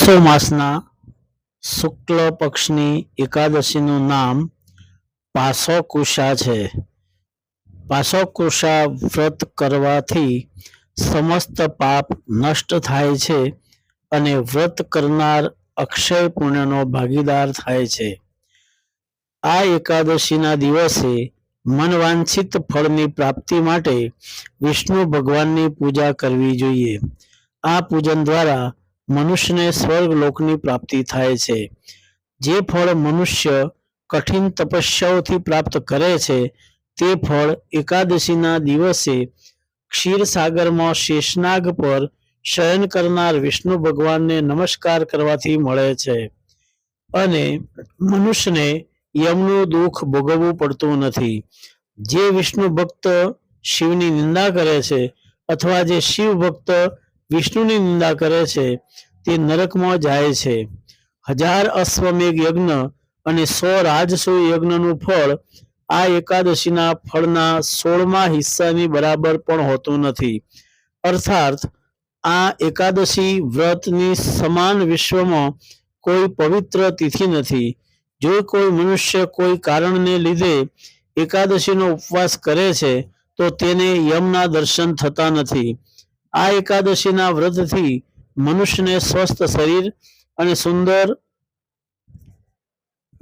આસો માસના શુક્લ પક્ષની એકાદશીનું નામ પાસોકુશા છે. પાસોકુશા વ્રત કરવાથી સમસ્ત પાપ નષ્ટ થાય છે અને વ્રત કરનાર અક્ષય પુણ્યનો ભાગીદાર થાય છે. આ એકાદશીના દિવસે મનવાંછિત ફળની પ્રાપ્તિ માટે વિષ્ણુ ભગવાનની પૂજા કરવી જોઈએ. આ પૂજન દ્વારા મનુષ્યને સ્વર્ગ લોકની પ્રાપ્તિ થાય છે. જે ફળ મનુષ્ય કઠિન તપસ્યાઓથી પ્રાપ્ત કરે છે, તે ફળ એકાદશીના દિવસે ક્ષીરસાગરમાં શેષનાગ પર શયન કરનાર વિષ્ણુ ભગવાનને નમસ્કાર કરવાથી મળે છે. અને મનુષ્યને યમનું દુઃખ ભોગવવું પડતું નથી. જે વિષ્ણુ ભક્ત શિવની નિંદા કરે છે અથવા જે શિવ ભક્ત વિષ્ણુની નિંદા કરે છે, તે નરકમાં જાય છે. હજાર અશ્વમેઘ યજ્ઞ અને સો રાજસૂ યજ્ઞનું ફળ આ એકાદશીના ફળના સોળમા હિસ્સાની બરાબર પણ હોતું નથી. અર્થાત આ એકાદશી વ્રતની સમાન વિશ્વમાં કોઈ પવિત્ર તિથિ નથી. જો કોઈ મનુષ્ય કોઈ કારણને લીધે એકાદશીનો ઉપવાસ કરે છે, તો તેને યમના દર્શન થતા નથી. આ એકાદશીના વ્રતથી મનુષ્યને સ્વસ્થ શરીર અને સુંદર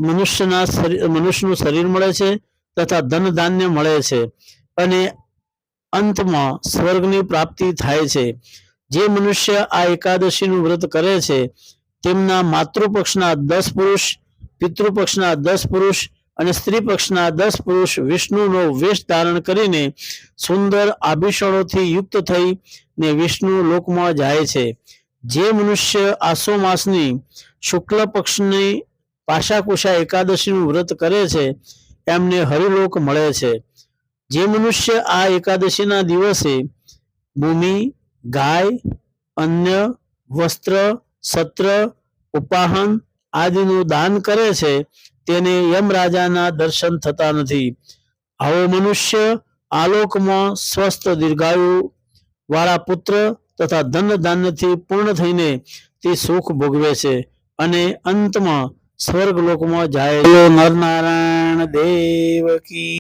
મનુષ્યના મનુષ્યનું શરીર મળે છે તથા ધન ધાન્ય મળે છે. અને અંતમાં સ્વર્ગની પ્રાપ્તિ થાય છે. જે મનુષ્ય આ એકાદશીનું વ્રત કરે છે, તેમના માતૃપક્ષના દસ પુરુષ, પિતૃપક્ષના દસ પુરુષ અને સ્ત્રી પક્ષના દસ પુરુષ વિષ્ણુનો વેશ ધારણ કરીને સુંદર આભૂષણોથી યુક્ત થઈ ને વિષ્ણુ લોકમાં જાય છે. જે મનુષ્ય આસો માસની શુક્લ પક્ષની પાશાકુશા એકાદશીનું વ્રત કરે છે, એમને હરિલોક મળે છે. જે મનુષ્ય આ એકાદશીના દિવસે ભૂમિ, ગાય, અન્ય વસ્ત્ર, સત્ર, ઉપાહન આદિનું દાન કરે છે તેને યમરાજાના દર્શન થતા નથી આવો મનુષ્ય આલોકમાં સ્વસ્થ દીર્ઘાયુ વાળા પુત્ર તથા ધન ધાન્યથી પૂર્ણ થઈને તે સુખ ભોગવે છે અને અંતમાં સ્વર્ગ લોકમાં જાય. નરનારાયણ દેવ કી